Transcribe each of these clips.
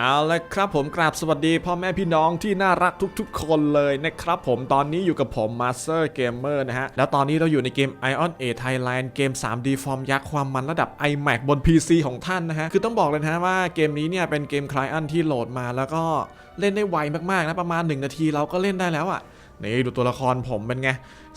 เอาละครับผมกราบสวัสดีพ่อแม่พี่น้องที่น่ารักทุก ๆ คนเลยนะครับผมตอนนี้อยู่กับผม Master Gamer นะฮะ แล้วตอนนี้เราอยู่ในเกม Ion A Thailand เกม 3D ฟอร์มยักษ์ความมันระดับ iMac บน PC ของท่านนะฮะ คือต้องบอกเลยนะฮะว่าเกมนี้เนี่ยเป็นเกมคลายอันที่โหลดมาแล้วก็เล่นได้ไวมากๆนะประมาณ 1 นาทีเราก็เล่นได้แล้วอะ่ะ นี่ดูตัวละครผมเป็นไง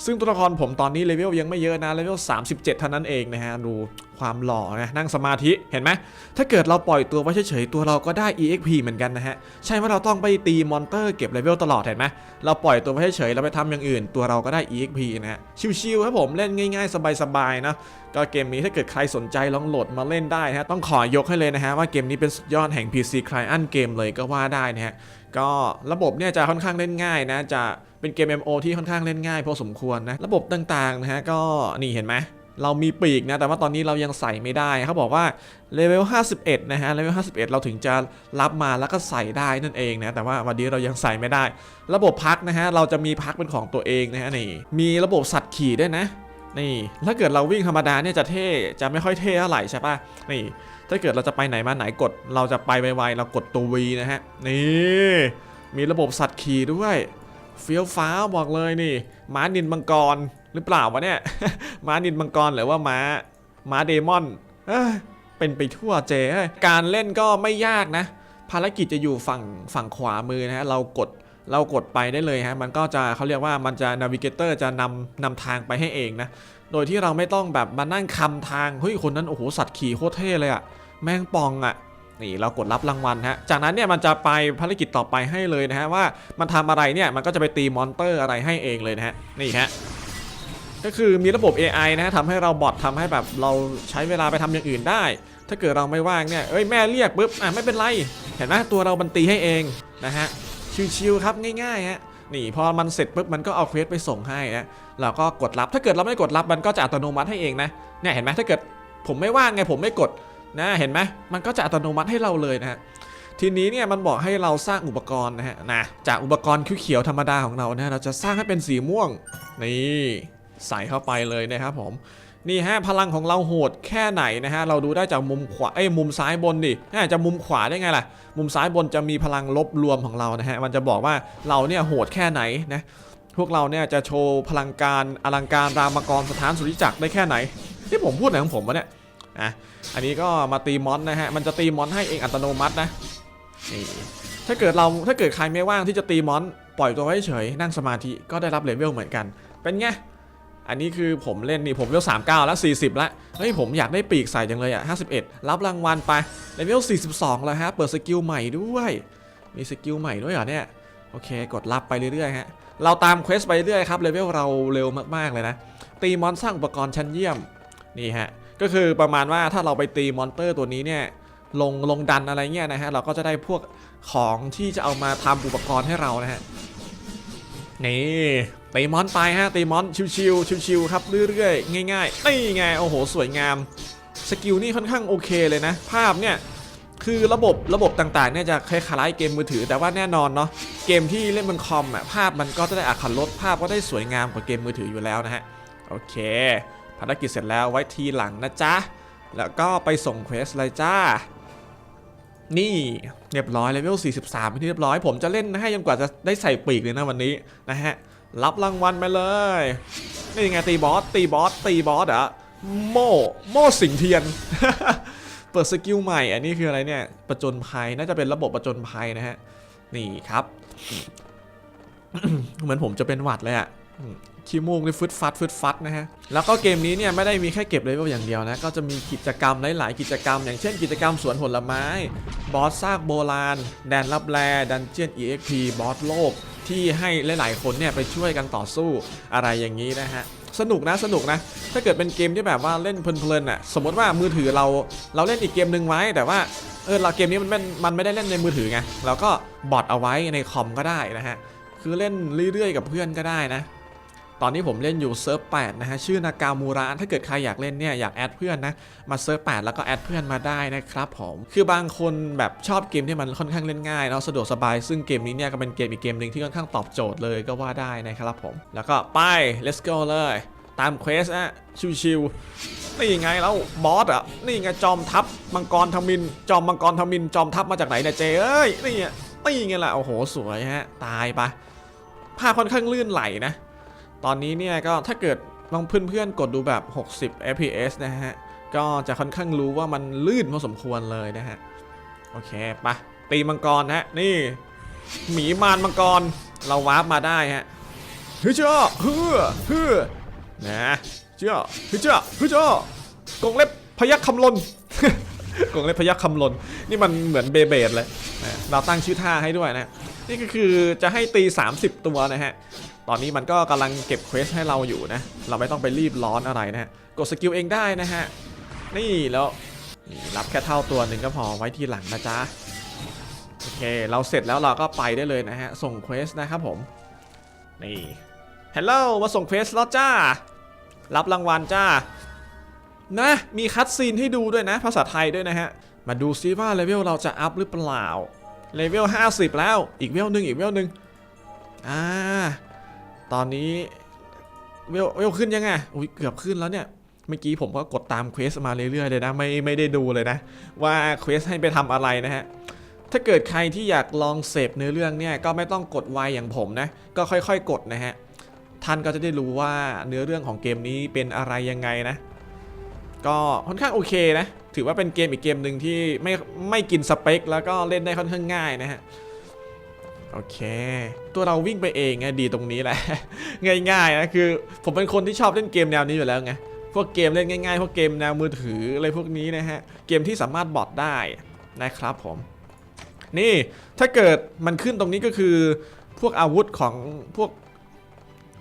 ซึ่งตัวละครผมตอนนี้เลเวลยังไม่เยอะนะ เลเวล 37 เท่านั้นเองนะฮะ ดูความหล่อนะนั่งสมาธิ เห็นไหม ถ้าเกิดเราปล่อยตัวไว้เฉยๆ ตัวเราก็ได้ EXP เหมือนกันนะฮะ ใช่ว่าเราต้องไปตีมอนเตอร์เก็บเลเวลตลอดเห็นไหม เราปล่อยตัวไว้เฉยๆ เราไปทำอย่างอื่น ตัวเราก็ได้ EXP นะฮะ ชิวๆครับผม เล่นง่ายๆ สบายๆ นะก็เกมนี้ถ้าเกิดใครสนใจลองโหลดมาเล่นได้นะฮะ ต้องขอยกให้เลยนะฮะว่าเกมนี้เป็นสุดยอดแห่ง PC Client เกมเลยก็ว่าได้นะฮะ ก็ระบบเนี่ยจะค่อนข้างเล่นง่ายนะ จะเป็นเกม MMO ที่ค่อนข้างเล่นง่ายพอสมควรนะ ระบบต่างๆนะฮะก็นี่เห็นไหมเรามีปีกนะ แต่ว่าตอนนี้เรายังใส่ไม่ได้ เขาบอกว่าเลเวล 51 นะฮะ เลเวล 51 เราถึงจะรับมาแล้วก็ใส่ได้นั่นเองนะ แต่ว่าวันนี้เรายังใส่ไม่ได้ ระบบพักนะฮะ เราจะมีพักเป็นของตัวเองนะฮะนี่ มีระบบสัตว์ขี่ด้วยนะ นี่ ถ้าเกิดเราวิ่งธรรมดาเนี่ยจะเท่ จะไม่ค่อยเท่เท่าไหร่ใช่ปะนี่ ถ้าเกิดเราจะไปไหนมาไหนกด เราจะไปไวๆเรากดตัว V นะฮะ นี่ มีระบบสัตว์ขี่ด้วยเฟี้ยวฟ้าบอกเลยนี่ ม้านินมังกรหรือเปล่าวะเนี่ย ม้านินมังกรหรือว่าม้า ม้าเดมอนเอเป็นไปทั่วเจ้การเล่นก็ไม่ยากนะ ภารกิจจะอยู่ฝั่งฝั่งขวามือนะฮะ เรากดเรากดไปได้เลยฮะ มันก็จะเขาเรียกว่ามันจะนาวิเกเตอร์จะนำนำทางไปให้เองนะ โดยที่เราไม่ต้องแบบมานั่งคำทาง เฮ้ย คนนั้นโอ้โหสัตว์ขี่โคตรเท่เลยอะ แมงปองอะนี่เรากดรับรางวัลฮะ จากนั้นเนี่ยมันจะไปภารกิจต่อไปให้เลยนะฮะว่ามันทำอะไรเนี่ยมันก็จะไปตีมอนเตอร์อะไรให้เองเลยนะฮะนี่ฮะก็คือมีระบบ AI นะฮะทำให้เราบอททำให้แบบเราใช้เวลาไปทำอย่างอื่นได้ ถ้าเกิดเราไม่ว่างเนี่ยเอ้ยแม่เรียกปุ๊บอะไม่เป็นไร เห็นไหมตัวเรามันตีให้เองนะฮะชิวๆครับง่ายๆฮะนี่พอมันเสร็จปุ๊บมันก็เอาเควสไปส่งให้นะเราก็กดรับถ้าเกิดเราไม่กดรับมันก็จะอัตโนมัติให้เองนะเนี่ยเห็นไหมถ้าเกิดผมไม่ว่างไงผมไม่กด นะเห็นไหมมันก็จะอัตโนมัติให้เราเลยนะฮะทีนี้เนี่ยมันบอกให้เราสร้างอุปกรณ์นะฮะนะจากอุปกรณ์เขียวๆธรรมดาของเรานะเราจะสร้างให้เป็นสีม่วงนี่ใส่เข้าไปเลยนะครับผมนี่ฮะพลังของเราโหดแค่ไหนนะฮะเราดูได้จากมุมขวาเอ้ยมุมซ้ายบนดิแหมจะมุมขวาได้ไงล่ะ มุมซ้ายบนจะมีพลังลบรวมของเรานะฮะมันจะบอกว่าเราเนี่ยโหดแค่ไหนนะพวกเราเนี่ยจะโชว์พลังการอลังการรามกรสถานสุริจักรได้แค่ไหนที่ผมพูดไหนของผมวะเนี่ย อะอันนี้ก็มาตีมอนนะฮะมันจะตีมอนให้เองอัตโนมัตินะนี่ถ้าเกิดเราถ้าเกิดใครไม่ว่างที่จะตีมอนปล่อยตัวไว้เฉยนั่งสมาธิก็ได้รับเลเวลเหมือนกัน เป็นไงอันนี้คือผมเล่นนี่ผมเลเวล39 แล้ว 40 แล้วเฮ้ยผมอยากได้ปีกใส่จังเลยอะ51 รับรางวัลไปเลเวล42 แล้วฮะเปิดสกิลใหม่ด้วยมีสกิลใหม่ด้วยเหรอเนี่ยโอเค กดรับไปเรื่อยๆฮะเราตามเควสไปเรื่อยครับเลเวลเราเร็วมากๆเลยนะตีมอนสร้างอุปกรณ์ชั้นเยี่ยมนี่ฮะ ก็คือประมาณว่าถ้าเราไปตีมอนเตอร์ตัวนี้เนี่ยลงลงดันอะไรเงี้ยนะฮะเราก็จะได้พวกของที่จะเอามาทำอุปกรณ์ให้เรานะฮะนี่ตีมอนไปฮะตีมอนชิวๆชิวๆครับเรื่อยๆง่ายๆนี่ไงโอ้โหสวยงามสกิลนี่ค่อนข้างโอเคเลยนะ ภาพเนี่ยคือระบบระบบต่างๆเนี่ยจะคล้ายๆเกมมือถือ แต่ว่าแน่นอนเนาะเกมที่เล่นบนคอมอะภาพมันก็จะได้อัตรถรสภาพก็ได้สวยงามกว่าเกมมือถืออยู่แล้วนะฮะโอเค ภารกิจเสร็จแล้วไว้ทีหลังนะจ๊ะ แล้วก็ไปส่งเควสเลยจ้า นี่เรียบร้อยเลเวล43ที่เรียบร้อย ผมจะเล่นให้จนกว่าจะได้ใส่ปีกเลยนะวันนี้นะฮะ รับรางวัลไปเลย นี่ไงตีบอสตีบอสตีบอสเหรอโม่โม่สิงเทียน เปิดสกิลใหม่ อันนี้คืออะไรเนี่ยประจนภัยน่าจะเป็นระบบประจนภัยนะฮะ นี่ครับ เหมือนผมจะเป็นหวัดเลยอะ ขี้มูกนี่ฟึดฟัดฟึดฟัดนะฮะ แล้วก็เกมนี้เนี่ยไม่ได้มีแค่เก็บเลเวลอย่างเดียวนะ ก็จะมีกิจกรรมหลายๆ กิจกรรม อย่างเช่นกิจกรรมสวนผลไม้ บอสซากโบราณ แดนลับแล ดันเจียน EXP บอสโลก ที่ให้หลายๆ คนเนี่ยไปช่วยกันต่อสู้อะไรอย่างนี้นะฮะสนุกนะสนุกนะ ถ้าเกิดเป็นเกมที่แบบว่าเล่นเพลินๆอะสมมติว่ามือถือเราเราเล่นอีกเกมหนึ่งไว้ แต่ว่าเออเราเกมนี้มันมันมันไม่ได้เล่นในมือถือไงเราก็บอทเอาไว้ในคอมก็ได้นะฮะคือเล่นเรื่อยๆกับเพื่อนก็ได้นะ ตอนนี้ผมเล่นอยู่เซิร์ฟ8นะฮะชื่อนากามูระถ้าเกิดใครอยากเล่นเนี่ยอยากแอดเพื่อนนะมาเซิร์ฟ8แล้วก็แอดเพื่อนมาได้นะครับผมคือบางคนแบบชอบเกมที่มันค่อนข้างเล่นง่ายเนาะสะดวกสบายซึ่งเกมนี้เนี่ยก็เป็นเกมอีกเกมหนึ่งที่ค่อนข้างตอบโจทย์เลยก็ว่าได้นะครับผม แล้วก็ไป let's go เลย ตามเควสอะชิวๆนี่ไงแล้วบอสอะนี่ไงจอมทัพมังกรทมิน จอมมังกรทมิน จอมทัพมาจากไหนเนี่ยเจเอ้ยนี่ไงนี่ไงล่ะโอ้โหสวยฮะตายปะภาพค่อนข้างลื่นไหลนะ ตอนนี้เนี่ยก็ถ้าเกิดลองเพื่อนๆกดดูแบบ 60 fps นะฮะ ก็จะค่อนข้างรู้ว่ามันลื่นพอสมควรเลยนะฮะ โอเคปะตีมังกรฮะ นี่ หมีมารมังกร เราวาร์ปมาได้ฮะเฮ้ยเจ้าเฮ้อเฮ้อนะเจ้าเฮ้ยเจ้าเฮ้ยเจ้ากงเล็บพยัคฆ์คำลนกงเล็บพยัคฆ์คำลนนี่มันเหมือนเบเบดเลย เราตั้งชื่อท่าให้ด้วยนะ นี่ก็คือจะให้ตี 30 ตัวนะฮะ อนนี้มันก็กำลังเก็บเควสให้เราอยู่นะ เราไม่ต้องไปรีบร้อนอะไรนะฮะ กดสกิลเองได้นะฮะ นี่แล้วนี่รับแค่เท่าตัวหนึ่งก็พอไว้ทีหลังนะจ๊ะ โอเค เราเสร็จแล้วเราก็ไปได้เลยนะฮะ ส่งเควสนะครับผม นี่ฮัลโหลมาส่งเควสแล้วจ้า รับรางวัลจ้า นะ มีคัดซีนให้ดูด้วยนะ ภาษาไทยด้วยนะฮะ มาดูซิว่าเลเวลเราจะอัพหรือเปล่า เลเวล 50 แล้ว อีกเวลหนึ่งอีกเวลหนึ่งอ่า ตอนนี้เวลเวลขึ้นยังไงอุ้ยเกือบขึ้นแล้วเนี่ย เมื่อกี้ผมก็กดตามเควสมาเรื่อยๆเลยนะ ไม่ไม่ได้ดูเลยนะ ว่าเควสให้ไปทำอะไรนะฮะ ถ้าเกิดใครที่อยากลองเสพเนื้อเรื่องเนี่ยก็ไม่ต้องกดไวอย่างผมนะ ก็ค่อยๆ กดนะฮะ ท่านก็จะได้รู้ว่าเนื้อเรื่องของเกมนี้เป็นอะไรยังไงนะ ก็ค่อนข้างโอเคนะ ถือว่าเป็นเกมอีกเกมหนึ่งที่ไม่ไม่กินสเปค แล้วก็เล่นได้ค่อนข้างง่ายนะฮะ โอเค ตัวเราวิ่งไปเองไงดีตรงนี้แหละ ง่ายๆนะคือ ผมเป็นคนที่ชอบเล่นเกมแนวนี้อยู่แล้วไงพวกเกมเล่นง่ายๆพวกเกมแนวมือถืออะไรพวกนี้นะฮะเกมที่สามารถบอทได้นะครับผม นี่ถ้าเกิดมันขึ้นตรงนี้ก็คือ พวกอาวุธของพวก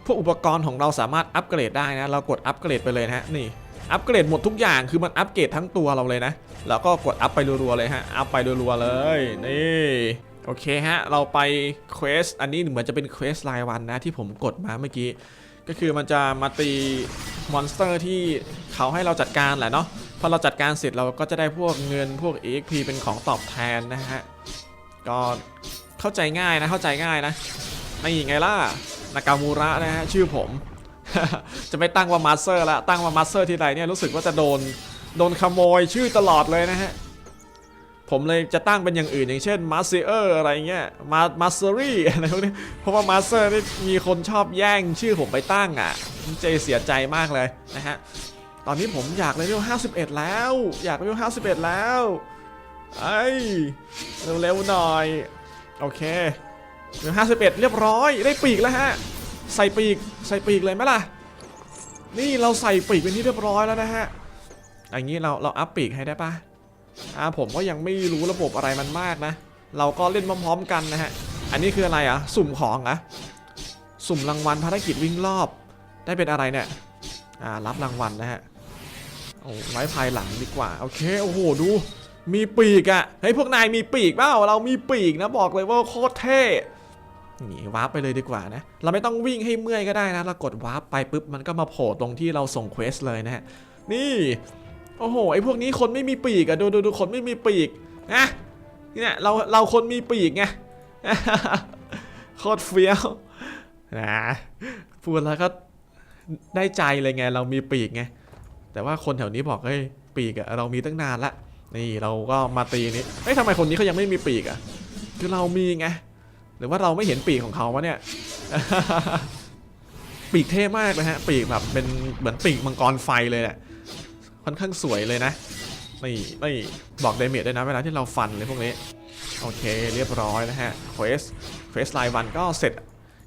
พวกอุปกรณ์ของเราสามารถอัปเกรดได้นะเรากดอัปเกรดไปเลยนะฮะนี่อัปเกรดหมดทุกอย่างคือมันอัปเกรดทั้งตัวเราเลยนะ แล้วก็กดอัพไปรัวๆเลยฮะอัพไปรัวๆเลยนี่ โอเคฮะ เราไปเควสอันนี้เหมือนจะเป็นเควสรายวันนะที่ผมกดมาเมื่อกี้ ก็คือมันจะมาตีมอนสเตอร์ที่เขาให้เราจัดการแหละเนาะพอเราจัดการเสร็จเราก็จะได้พวกเงินพวก EXP เป็นของตอบแทนนะฮะ ก็เข้าใจง่ายนะเข้าใจง่ายนะไม่ไงล่ะนากามูระนะฮะชื่อผม จะไม่ตั้งว่ามาสเตอร์ละตั้งว่ามาสเตอร์ทีไรเนี่ยรู้สึกว่าจะโดนโดนขโมยชื่อตลอดเลยนะฮะ ผมเลยจะตั้งเป็นอย่างอื่นอย่างเช่นมาสเตอร์อะไรเงี้ยมามาสเตอรี่อะไรพวกนี้เพราะว่ามาสเตอร์นี่มีคนชอบแย่งชื่อผมไปตั้งอะเจเสียใจมากเลยนะฮะตอนนี้ผมอยากเลเวล51 แล้ว อยากเลเวล51 แล้วไอ้เร็วๆหน่อย โอเคเลเวล51 เรียบร้อยได้ปีกแล้วฮะใส่ปีกใส่ปีกเลยไหมล่ะ นี่เราใส่ปีกเป็นที่เรียบร้อยแล้วนะฮะอย่างนี้เราเราอัพปีกให้ได้ปะ อ่าผมก็ยังไม่รู้ระบบอะไรมันมากนะ เราก็เล่นพร้อมๆกันนะฮะ อันนี้คืออะไรอะ สุ่มของอะ สุ่มรางวัลภารกิจวิ่งรอบ ได้เป็นอะไรเนี่ย อ่า รับรางวัลนะฮะ โอ้ไว้ภายหลังดีกว่า โอเค โอ้โห ดู มีปีกอะ่ะ เฮ้ย พวกนายมีปีกเปล่า เรามีปีกนะ บอกเลยว่าโคตรเท่หนีวาร์ปไปเลยดีกว่านะ เราไม่ต้องวิ่งให้เมื่อยก็ได้นะ เรากดวาร์ปไปปุ๊บมันก็มาโผล่ตรงที่เราส่งเควสเลยนะฮะ นี่ โอ้โหไอพวกนี้คนไม่มีปีกอะดูดูดูคนไม่มีปีกนะเนี่ยเราเราคนมีปีกไงโคตรเฟี้ยวนะพูดแล้วก็ได้ใจเลยไงเรามีปีกไงแต่ว่าคนแถวนี้บอกเฮ้ยปีกอะเรามีตั้งนานละนี่เราก็มาตีนี้เฮ้ยทำไมคนนี้เขายังไม่มีปีกอะคือเรามีไงหรือว่าเราไม่เห็นปีกของเขาวะเนี่ยปีกเท่มากนะฮะปีกแบบเป็นเหมือนปีกมังกรไฟเลยแหละ ค่อนข้างสวยเลยนะนี่นี่บอกเดเมจด้วยนะเวลาที่เราฟันเลยพวกนี้ โอเคเรียบร้อยนะฮะเควสเควสไลน์วันก็เสร็จ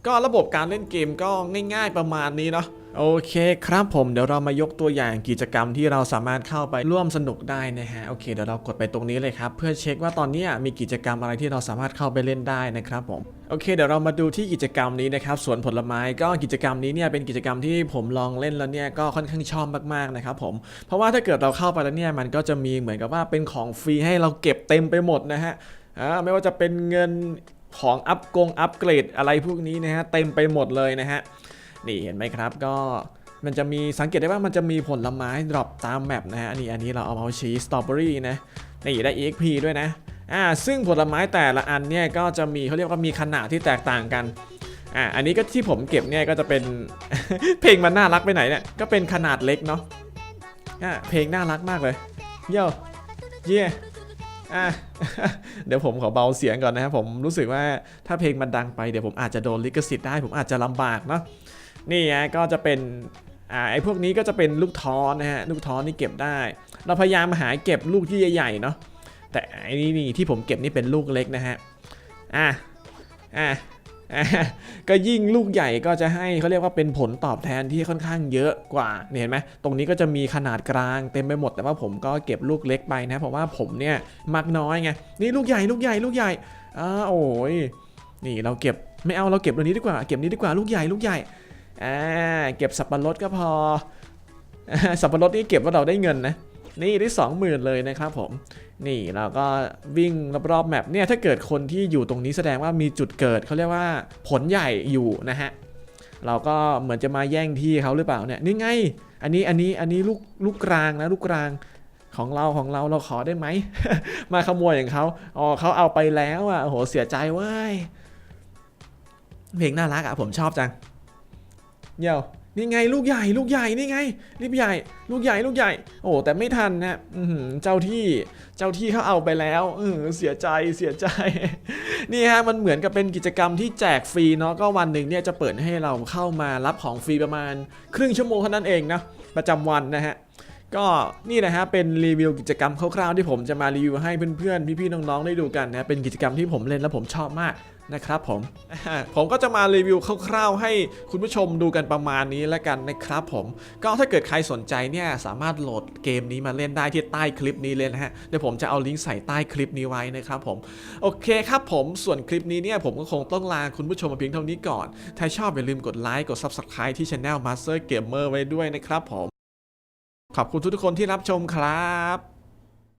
ก็ระบบการเล่นเกมก็ง่าย ๆประมาณนี้เนาะโอเคครับผมเดี๋ยวเรามายกตัวอย่างกิจกรรมที่เราสามารถเข้าไปร่วมสนุกได้นะฮะโอเคเดี๋ยวเรากดไปตรงนี้เลยครับ เพื่อเช็คว่าตอนนี้มีกิจกรรมอะไรที่เราสามารถเข้าไปเล่นได้นะครับผม โอเคเดี๋ยวเรามาดูที่กิจกรรมนี้นะครับสวนผลไม้ก็กิจกรรมนี้เนี่ยเป็นกิจกรรมที่ผมลองเล่นแล้วเนี่ยก็ค่อนข้างชอบมากๆนะครับผมเพราะว่าถ้าเกิดเราเข้าไปแล้วเนี่ยมันก็จะมีเหมือนกับว่าเป็นของฟรีให้เราเก็บเต็มไปหมดนะฮะอ่าไม่ว่าจะเป็นเงินของอัพกงอัพเกรดอะไรพวกนี้นะฮะเต็มไปหมดเลยนะฮะนี่เห็นไหมครับก็มันจะมีสังเกตได้ว่ามันจะมีผลไม้ดรอปตามแมปนะฮะนนี้อันนี้เราเอามาชี้สตรอเบอรี่นะนี่ได้ EXP ด้วยนะ อ่าซึ่งผลไม้แต่ละอันเนี่ยก็จะมีเขาเรียกว่ามีขนาดที่แตกต่างกันอะอันนี้ก็ที่ผมเก็บเนี่ยก็จะเป็น เพลงมันน่ารักไปไหนเนี่ยก็เป็นขนาดเล็กเนาะอะเพลงน่ารักมากเลยเย่เย่อะเดี๋ยวผมขอเบาเสียงก่อนนะครับผมรู้สึกว่าถ้าเพลงมันดังไปเดี๋ยวผมอาจจะโดนลิขสิทธิ์ได้ผมอาจจะลำบากเนาะนี่ไงก็จะเป็นอ่าไอ้พวกนี้ก็จะเป็นลูกท้อนะฮะลูกท้อนี่เก็บได้ เราพยายามหาเก็บลูกที่ใหญ่ๆเนาะ แต่ไอ้นี่นี่ที่ผมเก็บนี่เป็นลูกเล็กนะฮะ อะ อะอะก็ยิ่งลูกใหญ่ก็จะให้เขาเรียกว่าเป็นผลตอบแทนที่ค่อนข้างเยอะกว่าเนี่ยเห็นไหมตรงนี้ก็จะมีขนาดกลางเต็มไปหมด แต่ว่าผมก็เก็บลูกเล็กไปนะเพราะว่าผมเนี่ยมักน้อยไงนี่ลูกใหญ่ลูกใหญ่ลูกใหญ่อ่าโอ้ยนี่เราเก็บไม่เอาเราเก็บตัวนี้ดีกว่าเก็บนี้ดีกว่าลูกใหญ่ลูกใหญ่อ่าเก็บสับปะรดก็พอสับปะรดนี่เก็บว่าเราได้เงินนะ นี่ได้สองหมื่นเลยนะครับผม นี่เราก็วิ่งรอบๆแมปเนี่ยถ้าเกิดคนที่อยู่ตรงนี้แสดงว่ามีจุดเกิดเขาเรียกว่าผลใหญ่อยู่นะฮะเราก็เหมือนจะมาแย่งที่เขาหรือเปล่าเนี่ยนี่ไง อันนี้อันนี้อันนี้ลูกลูกกลางนะลูกกลางของเราของเราเราขอได้ไหม มาขโมยอย่างเขาอ๋อเขาเอาไปแล้วอะโหเสียใจเว้ยเพลงน่ารักอะผมชอบจังเดี๋ยว นี่ไงลูกใหญ่ลูกใหญ่นี่ไงรีบใหญ่ ลูกใหญ่ลูกใหญ่ โอ้แต่ไม่ทันนะเจ้าที่เจ้าที่เขาเอาไปแล้วเออเสียใจเสียใจ นี่ฮะมันเหมือนกับเป็นกิจกรรมที่แจกฟรีเนาะก็วันหนึ่งเนี่ยจะเปิดให้เราเข้ามารับของฟรีประมาณ ครึ่งชั่วโมงเท่านั้นเองนะประจำวันนะฮะก็นี่นะฮะเป็นรีวิวกิจกรรมคร่าวๆที่ผมจะมารีวิวให้เพื่อนๆพี่ๆน้องๆได้ดูกันนะเป็นกิจกรรมที่ผมเล่นแล้วผมชอบมาก นะครับผม ผมก็จะมารีวิวคร่าวๆ ให้คุณผู้ชมดูกันประมาณนี้แล้วกันนะครับผม ก็ถ้าเกิดใครสนใจเนี่ยสามารถโหลดเกมนี้มาเล่นได้ที่ใต้คลิปนี้เลยนะฮะ เดี๋ยวผมจะเอาลิงก์ใส่ใต้คลิปนี้ไว้นะครับผม โอเคครับผมส่วนคลิปนี้เนี่ยผมก็คงต้องลาคุณผู้ชมมาเพียงเท่านี้ก่อน ถ้าชอบอย่าลืมกดไลค์กด Subscribe ที่ Channel Master Gamer ไว้ด้วยนะครับผม ขอบคุณทุกๆคนที่รับชมครับ